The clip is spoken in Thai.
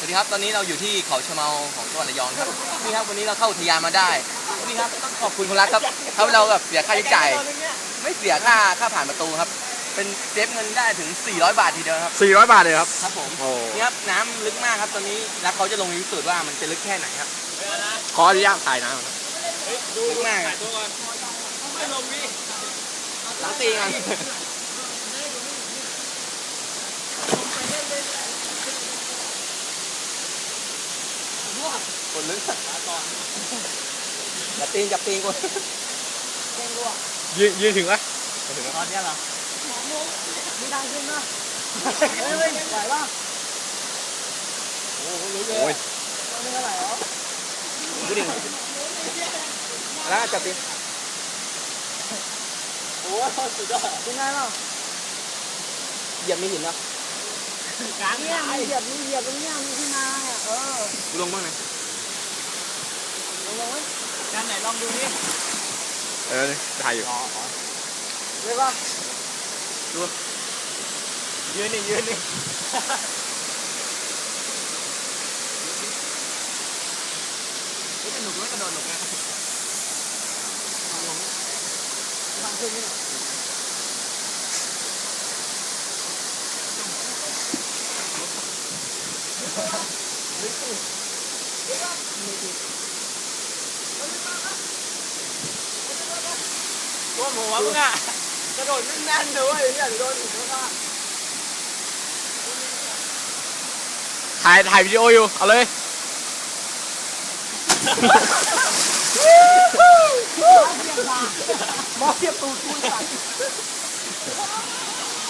สวัสดีครับ ตอนนี้เราอยู่ที่เขาชะเมาของจังหวัดระยองครับ นี่ครับวันนี้เราเข้าอุทยานมาได้ นี่ครับต้องขอบคุณคนรักครับทำให้เราแบบเสียค่าใช้จ่าย ไม่เสียค่าค่าผ่านประตูครับ เป็นเซฟเงินได้ถึง 400 บาททีเดียวครับ 400 บาทเลยครับ ครับผมโอ้นี่ครับน้ำลึกมากครับ ตอนนี้แล้วเขาจะลงพิสูจน์ว่ามันจะลึกแค่ไหนครับขออนุญาตถ่ายน้ำครับลึกมากอะหลังตีกัน คนลึกจับตีนจับตีนคนยืนยืนถึงไหมตอนนี้เหรอมีทางขึ้นนะเฮ้ยไหวป่ะโอ้โหลึกเลโอ้ยยตอนนี้เท่าไหร่แล้วดูดิแล้วจับตีนโอ้สุดยอดเป็นไงล่ะเหยียบมีหินปะเนี่ยมีเหยียบมีเหยียบตรงเนี้ยมีที่นาเนี่ยเออกูลงบ้างนะ ลงลงไว้ด้านไหนลองดูดิเออถ่ายอยู่เลยป่ะยืนนี่ยืนนี่สนุกไหมกระโดดหนุกนะทางขึ้นนี่ตั วหัวมึงอะกระโดดแน่นๆเลยเนี่ยโดนอีกแล้วก็ถ่ายถ่ายวิดีโออยู่ เอาเลย มอเสียบตูดกูสั่น